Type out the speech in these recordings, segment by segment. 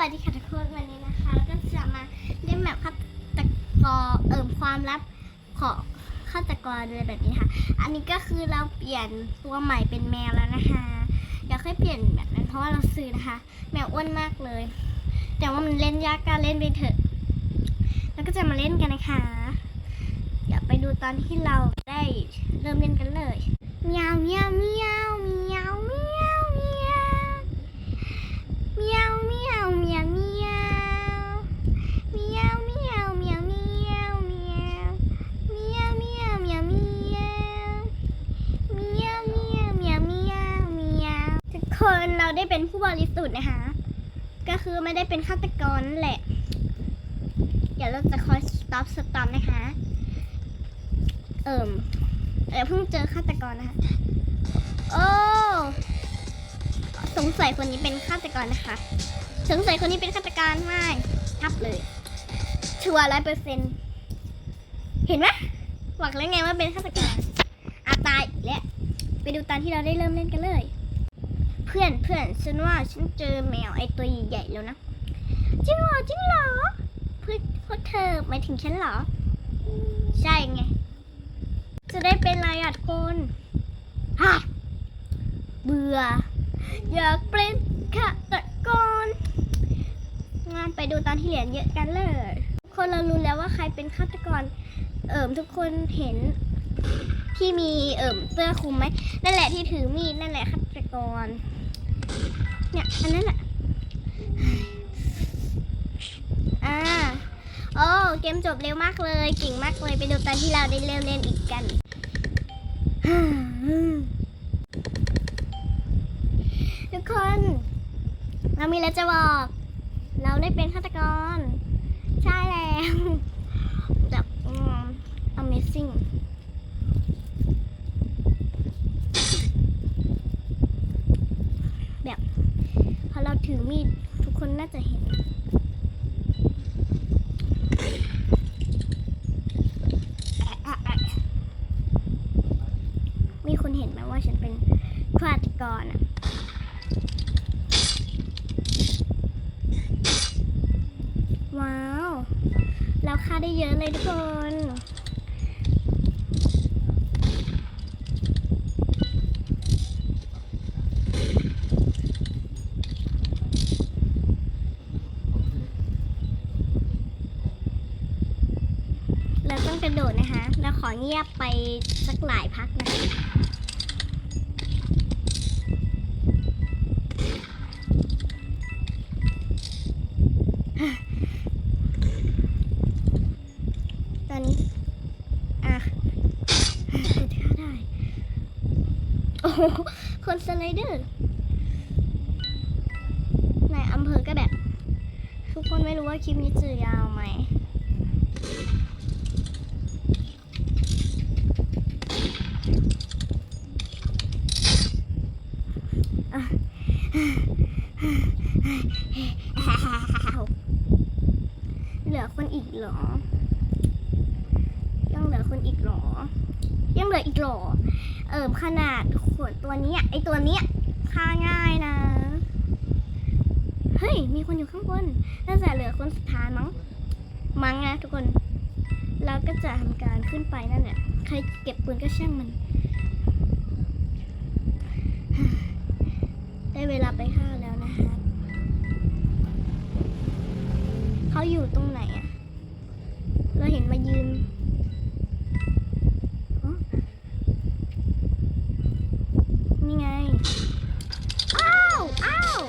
วัสดีค่ะทุกคนวันนี้นะคะก็จะมาเล่นแบบฆาตกรเอิ่มความลับของฆาตกรอะไรแบบนี้ค่ะ อันนี้ก็คือเราเปลี่ยนตัวใหม่เป็นแมวแล้วนะคะ อยากให้เปลี่ยนแบบนั้นเพราะว่าเราซื้อนะคะ แมวอ้วนมากเลย แต่ว่ามันเล่นยากก็เล่นไปเถอะ แล้วก็จะมาเล่นกันนะคะ เดี๋ยวไปดูตอนที่เราได้เริ่มเล่นกันเลยเมียวเมียวเมียว คนเราได้เป็นผู้บริสุทธิ์นะคะ ก็คือไม่ได้เป็นฆาตกรนั่นแหละ เดี๋ยวเราจะคอยสต็อปสต็อปนะคะ เอิ่มเดี๋ยวเพิ่งเจอฆาตกรนะคะ โอ้สงสัยคนนี้เป็นฆาตกรนะคะ สงสัยคนนี้เป็นฆาตกรไม่ทับเลย ชัวร์ร้อยเปอร์เซ็นต์เห็นไหมบอกแล้วไงว่าเป็นฆาตกรอาตายอีกแล้วไปดูตอนที่เราได้เริ่มเล่นกันเลย เพื่อนเพื่อนฉันว่าฉันเจอแมวไอตัวใหญ่ๆแล้วนะจริงเหรอจริงเหรอเพื่อนพวกเธอหมายถึงฉันเหรอ ใช่ไง จะได้เป็นไรอะทุกคนฮะเบื่อ อยากเป็นฆาตกรงานไปดูตอนที่เหรียญเยอะกันเลย คนเรารู้แล้วว่าใครเป็นฆาตกร เอิมทุกคนเห็นที่มีเอิมเสื้อคลุมไหมนั่นแหละที่ถือมีดนั่นแหละฆาตกร เนี่ย อันนั้นแหละอ่าโอ้เกมจบเร็วมากเลยเก่งมากเลยไปดูตอนที่เราได้เริ่มเล่นอีกกันทุกคน เรามีอะไรจะบอก เราได้เป็นฆาตกร ใช่แล้วแบบ amazing แบบพอเราถือมีด ทุกคนน่า จะเห็น มีคนเห็นไหมว่าฉันเป็นฆาตกรอะว้าว เราค่าได้เยอะเลยทุกคน เรา ต้องกระโดดนะคะเราขอเงียบไปสักหลายพักนะคะตอนนี้ อะจะฆ่าได้ โอ้โหคนสไลเดอร์ในอำเภอก็แบบ ทุกคนไม่รู้ว่าคลิปนี้จะยาวไหม เหลือคนอีกหรอ ยังเหลือคนอีกหรอ ยังเหลืออีกหรอ เอิมขนาดขวดตัวนี้ไอตัวเนี้ยฆ่าง่ายนะ เฮ้ย มีคนอยู่ข้างบน น่าจะเหลือคนสุดท้ายมั้ง มั้งนะทุกคน เราก็จะทำการขึ้นไปนั่นแหละ ใครเก็บปืนก็ช่างมัน ได้เวลาไปฆ่าแล้วนะคะเขาอยู่ตรงไหนอะเราเห็นมายืนนี่ไง อ้าว อ้าว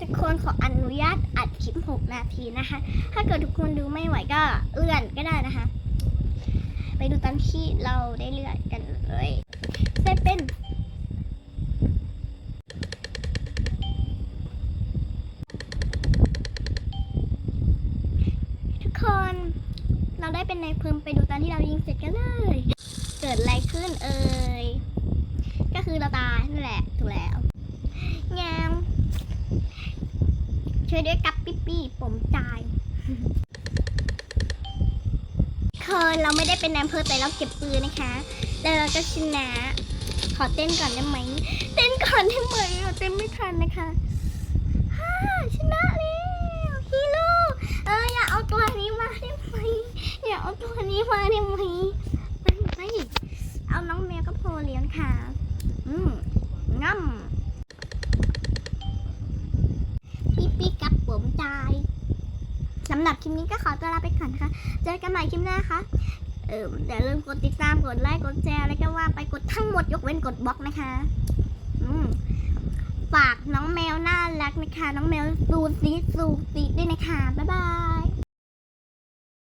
ทุกคนขออนุญาตอัดคลิป 6 นาทีนะคะ ถ้าเกิดทุกคนดูไม่ไหวก็เลื่อนก็ได้นะคะ ไปดูตอนที่เราได้เลื่อนกันเลยเซเป็น ทุกคน เรา ได้เป็นนายพิมไปดูตอนที่เรายิงเสร็จกันเลย เกิดอะไรขึ้นเอ่ย ก็คือเราตายนั่นแหละถูกแล้วงามช่วยด้วยกับปิ๊ปปี้ผมตายคนเราไม่ได้เป็นนายอำเภอแต่เราเก็บปืนนะคะ แล้วเราก็ชนะขอเต้นก่อนได้ไหม เต้นก่อนได้ไหมเราเต้นไม่ทันนะคะฮ่าชนะแล้วฮีโร่เออ ตัวนี้มาได้ไหมไปไปเอาน้องแมวก็พอเลี้ยงค่ะ อืมง่ำพี่ปีกับผมตายสำหรับคลิปนี้ก็ขอตัวลาไปก่อนนะคะ เจอกันใหม่คลิปหน้านะคะเอออย่าลืมกดติดตาม กดไลค์ กดแชร์แล้วก็ว่าไปกดทั้งหมดยกเว้นกดบล็อกนะคะ อืมฝากน้องแมวน่ารักนะคะ น้องแมวซูซีซูซีด้วยนะคะ บ๊ายบาย